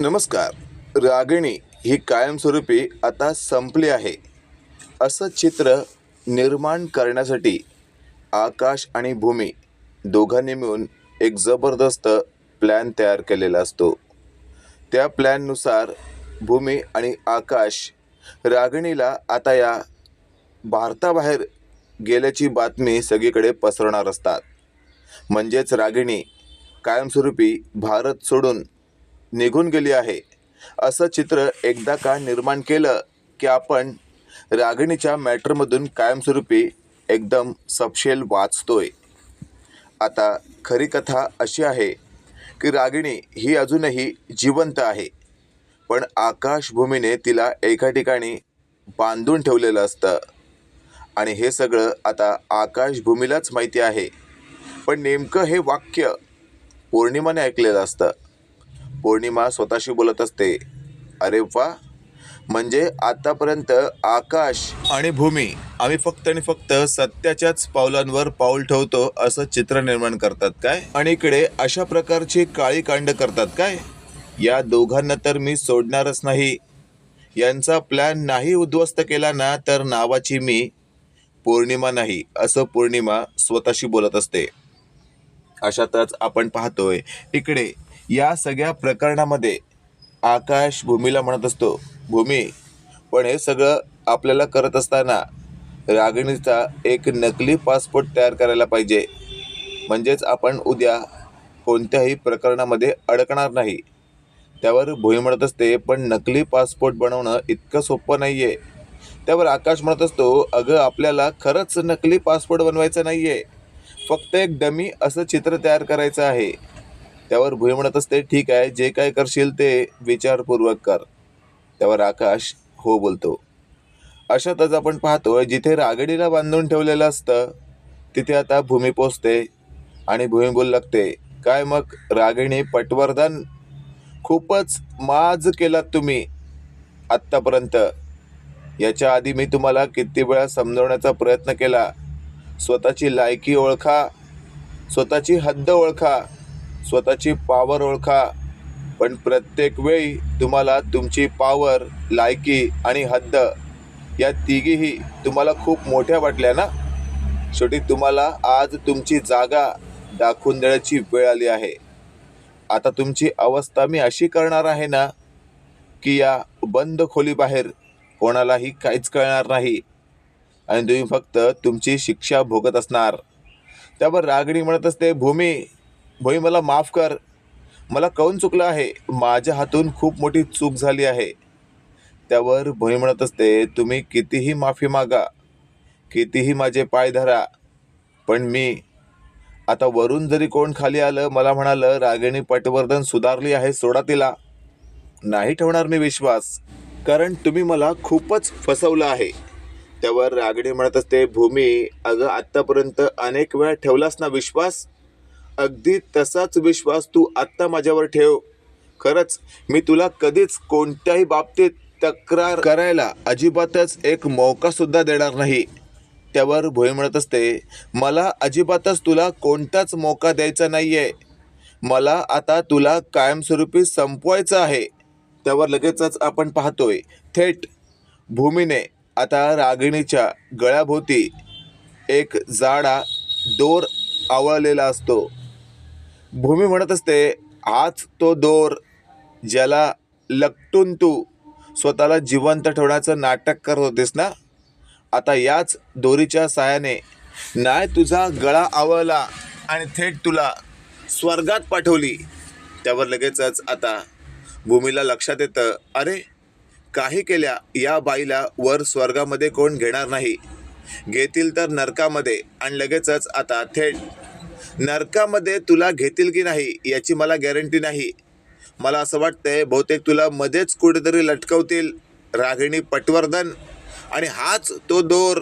नमस्कार. रागिणी ही कायमस्वरूपी आता संपली आहे. असं चित्र निर्माण करण्यासाठी आकाश आणि भूमी दोघांनी मिळून एक जबरदस्त प्लॅन तयार केलेला असतो. त्या प्लॅननुसार भूमी आणि आकाश रागिणीला आता या भारताबाहेर गेल्याची बातमी सगळीकडे पसरणार असतात. म्हणजेच रागिणी कायमस्वरूपी भारत सोडून निघून गेली आहे. असं चित्र एकदा का निर्माण केलं की आपण रागिणीच्या मॅटरमधून कायमस्वरूपी एकदम सपशेल वाचतोय. आता खरी कथा अशी आहे की रागिणी ही अजूनही जिवंत आहे पण आकाशभूमीने तिला एका ठिकाणी बांधून ठेवलेलं असतं. आणि हे सगळं आता आकाशभूमीलाच माहिती आहे. पण नेमकं हे वाक्य पौर्णिमाने ऐकलेलं असतं. पौर्णिमा स्वतःशी बोलत असते. अरे वा! म्हणजे आतापर्यंत आकाश आणि भूमी आम्ही फक्त आणि फक्त सत्याच्याच पावलांवर पाऊल ठेवतो असं चित्र निर्माण करतात काय? आणि इकडे अशा प्रकारची काळी कांड करतात काय? या दोघांना तर मी सोडणारच नाही. यांचा प्लॅन नाही उद्ध्वस्त केला ना तर नावाची मी पौर्णिमा नाही असं पौर्णिमा स्वतःशी बोलत असते. अशातच आपण पाहतोय. इकडे या सगळ्या प्रकरणामध्ये आकाश भूमीला म्हणत असतो भूमी पण हे सगळं आपल्याला करत असताना रागिणीचा एक नकली पासपोर्ट तयार करायला पाहिजे. म्हणजेच आपण उद्या कोणत्याही प्रकरणामध्ये अडकणार नाही. त्यावर भुई म्हणत असते पण नकली पासपोर्ट बनवणं इतकं सोपं नाही आहे त्यावर आकाश म्हणत असतो अगं आपल्याला खरंच नकली पासपोर्ट बनवायचं नाही आहे फक्त एक डमी असं चित्र तयार करायचं आहे. त्यावर भुई म्हणत असते ठीक आहे जे काय करशील ते विचारपूर्वक कर. त्यावर आकाश हो बोलतो. अशातच आपण पाहतो जिथे रागडीला बांधून ठेवलेलं असतं तिथे आता भूमी पोचते आणि भूमी बोल लागते काय मग रागिणी पटवर्धन? खूपच माज केलात तुम्ही आत्तापर्यंत. याच्या आधी मी तुम्हाला किती वेळा समजवण्याचा प्रयत्न केला. स्वतःची लायकी ओळखा स्वतःची हद्द ओळखा स्वतःची पावर ओळखा. पण प्रत्येक वेळी तुम्हाला तुमची पावर लायकी आणि हद्द या तिघीही तुम्हाला खूप मोठ्या वाटल्या ना? शेवटी तुम्हाला आज तुमची जागा दाखवून देण्याची वेळ आली आहे. आता तुमची अवस्था मी अशी करणार आहे ना की या बंद खोलीबाहेर कोणालाही काहीच कळणार नाही. आणि तुम्ही फक्त तुमची शिक्षा भोगत असणार. त्यावर रागणी म्हणत असते भूमी भूमी मला माफ कर. मला कळून चुकलं आहे? माझ्या हातून खूप मोठी चूक झाली आहे. त्यावर भोई म्हणत असते तुम्ही कितीही माफी मागा कितीही माझे पाय धरा पण मी आता वरून जरी कोण खाली आलं मला म्हणालं रागिणी पटवर्धन सुधारली आहे सोडा तिला. नाही ठेवणार मी विश्वास कारण तुम्ही मला खूपच फसवलं आहे. त्यावर रागिणी म्हणत असते भूमी अगं आत्तापर्यंत अनेक वेळा ठेवलास ना विश्वास? अगदी तसाच विश्वास तू आत्ता माझ्यावर ठेव. खरंच मी तुला कधीच कोणत्याही बाबतीत तक्रार करायला अजिबातच एक मौका सुद्धा देणार नाही. त्यावर भोई म्हणत असते मला अजिबातच तुला कोणताच मौका द्यायचा नाही आहे मला आता तुला कायमस्वरूपी संपवायचं आहे. त्यावर लगेचच आपण पाहतोय थेट भूमीने आता रागिणीच्या गळ्याभोवती एक जाडा दोर आवळलेला असतो. भूमी म्हणत असते हाच तो दोर ज्याला लपटून तू स्वतःला जिवंत ठेवण्याचं नाटक करत होतेस ना आता याच दोरीच्या साहाय्याने नाही तुझा गळा आवळला आणि थेट तुला स्वर्गात पाठवली. त्यावर लगेचच आता भूमीला लक्षात येतं अरे काही केल्या या बाईला वर स्वर्गामध्ये कोण घेणार नाही. घेतील तर नरकामध्ये. आणि लगेचच आता थेट नरकामध्ये तुला घेतील की नाही याची मला गॅरंटी नाही. मला असं वाटतंय बहुतेक तुला मध्येच कुठेतरी लटकवतील रागिणी पटवर्धन. आणि हाच तो दोर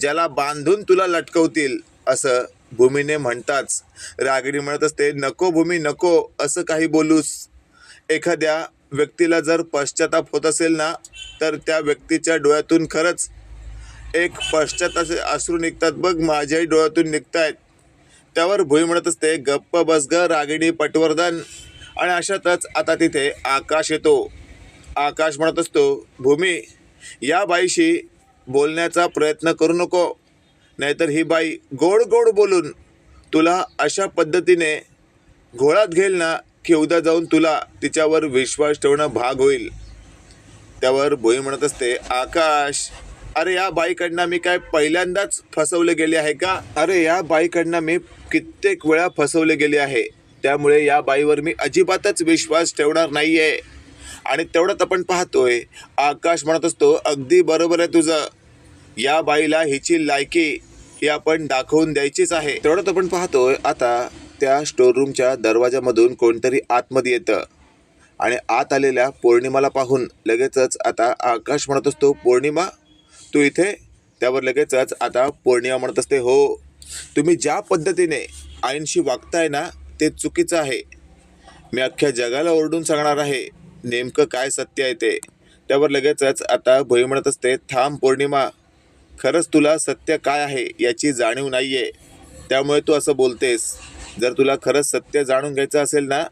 ज्याला बांधून तुला लटकवतील असं भूमीने म्हणताच. रागिणी म्हणत असते नको भूमी नको असं काही बोलूस. एखाद्या व्यक्तीला जर पश्चाताप होत असेल ना तर त्या व्यक्तीच्या डोळ्यातून खरंच एक पश्चाताचे अश्रू निघतात बघ माझ्याही डोळ्यातून निघत आहेत त्यावर भुई म्हणत असते गप्प बसग रागिणी पटवर्धन. आणि अशातच आता तिथे आकाश येतो. आकाश म्हणत असतो भूमी या बाईशी बोलण्याचा प्रयत्न करू नको. नाहीतर ही बाई गोड गोड बोलून तुला अशा पद्धतीने घोळात घेईल ना की उद्या जाऊन तुला तिच्यावर विश्वास ठेवणं भाग होईल. त्यावर भोई म्हणत असते आकाश अरे या बाईकडनं मी काय पहिल्यांदाच फसवले गेले आहे का? अरे या बाईकडनं मी कित्येक वेळा फसवले गेले आहे. त्यामुळे या बाईवर मी अजिबातच विश्वास ठेवणार नाहीये. आणि तेवढ्यात आपण पाहतोय. आकाश म्हणत असतो अगदी बरोबर आहे तुझं. या बाईला हिची लायकी ही आपण दाखवून द्यायचीच आहे. तेवढ्यात आपण पाहतोय आता त्या स्टोररूमच्या दरवाजामधून कोणतरी आतमध्ये येतं. आणि आत आलेल्या पौर्णिमाला पाहून लगेचच आता आकाश म्हणत असतो पौर्णिमा तू इथे त्यावर लगेचच आता पौर्णिमा म्हणत असते. हो तुम्ही ज्या पद्धतीने आईंशी वागताय ना ते चुकीचं आहे. मी अख्ख्या जगाला ओरडून सांगणार आहे. नेमकं काय सत्य आहे ते? त्यावर लगेचच आता भोई म्हणत असते थांब पौर्णिमा खरंच तुला सत्य काय आहे याची जाणीव नाही आहे त्यामुळे तू असं बोलतेस. जर तुला खरंच सत्य जाणून घ्यायचं असेल ना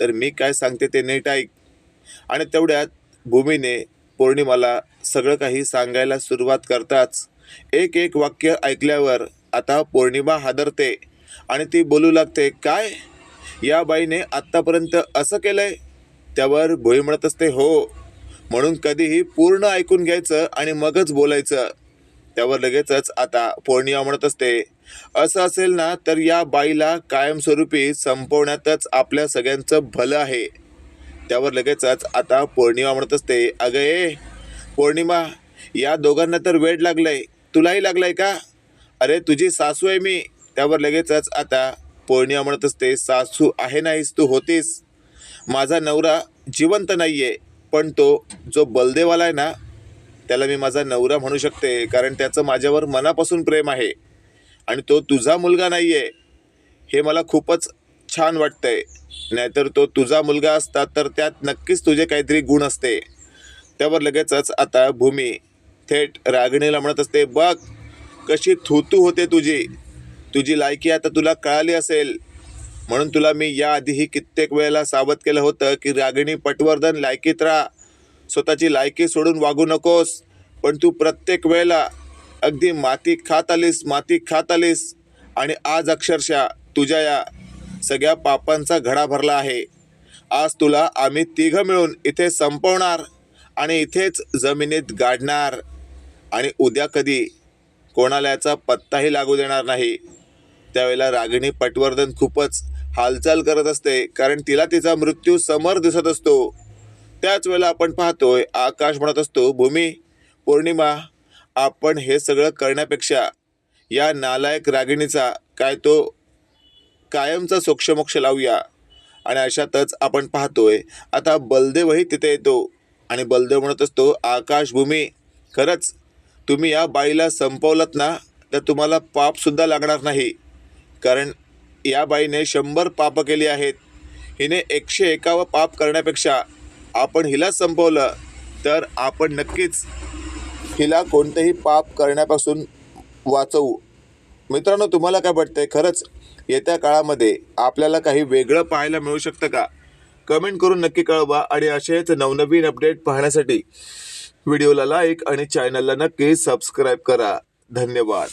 तर मी काय सांगते ते नीट ऐक. आणि तेवढ्यात भूमीने पौर्णिमाला सगळं काही सांगायला सुरुवात करताच एक एक वाक्य ऐकल्यावर आता पौर्णिमा हादरते आणि ती बोलू लागते काय? या बाईने आत्तापर्यंत असं केलंय? त्यावर भोई म्हणत असते हो. म्हणून कधीही पूर्ण ऐकून घ्यायचं आणि मगच बोलायचं. त्यावर लगेचच आता पौर्णिमा म्हणत असते असं असेल ना तर या बाईला कायमस्वरूपी संपवण्यातच आपल्या सगळ्यांचं भलं आहे. त्यावर लगेचच आता पौर्णिमा म्हणत असते. अगं ए पौर्णिमा या दोघांना तर वेळ आहे तुलाही लागलंय का? अरे तुझी सासू आहे मी. त्यावर लगेचच आता पौर्णिमा म्हणत असते. सासू आहे नाहीस तू होतीस. माझा नवरा जिवंत नाही आहे पण तो जो बलदेवाला आहे ना त्याला मी माझा नवरा म्हणू शकते कारण त्याचं माझ्यावर मनापासून प्रेम आहे. आणि तो तुझा मुलगा नाही आहे हे मला खूपच छान वाटतंय. नाहीतर तो तुझा मुलगा असता तर त्यात नक्कीच तुझे काहीतरी गुण असते. त्यावर लगेचच आता भूमी थेट रागिणीला म्हणत असते बघ कशी थुतू होते तुझी. तुझी लायकी आता तुला कळाली असेल. म्हणून तुला मी याआधीही कित्येक वेळेला सावध केलं होतं की रागिणी पटवर्धन लायकीत राहा. स्वतःची लायकी सोडून वागू नकोस. पण तू प्रत्येक वेळेला अगदी माती खात आलीस माती खात आलीस. आणि आज अक्षरशः तुझ्या या सगळ्या पापांचा घडा भरला आहे. आज तुला आम्ही तिघं मिळून इथे संपवणार आणि इथेच जमिनीत गाडणार. आणि उद्या कधी कोणाला याचा पत्ताही लागू देणार नाही. त्यावेळेला रागिणी पटवर्धन खूपच हालचाल करत असते कारण तिला तिचा मृत्यू समोर दिसत असतो. त्याच वेळेला आपण पाहतोय आकाश म्हणत असतो भूमी पौर्णिमा आपण हे सगळं करण्यापेक्षा या नालायक रागिणीचा काय तो कायमचा सोक्षमोक्ष लावूया. आणि अशातच आपण पाहतोय आता बलदेवही तिथे येतो. आणि बलदेव म्हणत असतो आकाशभूमी खरंच तुम्ही या बाईला संपवलत ना तर तुम्हाला पापसुद्धा लागणार नाही. कारण या बाईने शंभर पाप केली आहेत. हिने एकशे एकावं पाप करण्यापेक्षा आपण हिला संपवलं तर आपण नक्कीच हिला कोणतेही पाप करण्यापासून वाचवू. मित्रांनो तुम्हाला काय वाटतंय? खरंच येत्या काळामध्ये आपल्याला काही वेगळं पाहायला मिळू शकतं का? कमेंट करून नक्की कळवा आणि असेच नवनवीन अपडेट पाहण्यासाठी व्हिडिओला लाईक आणि चॅनलला नक्की सबस्क्राईब करा. धन्यवाद.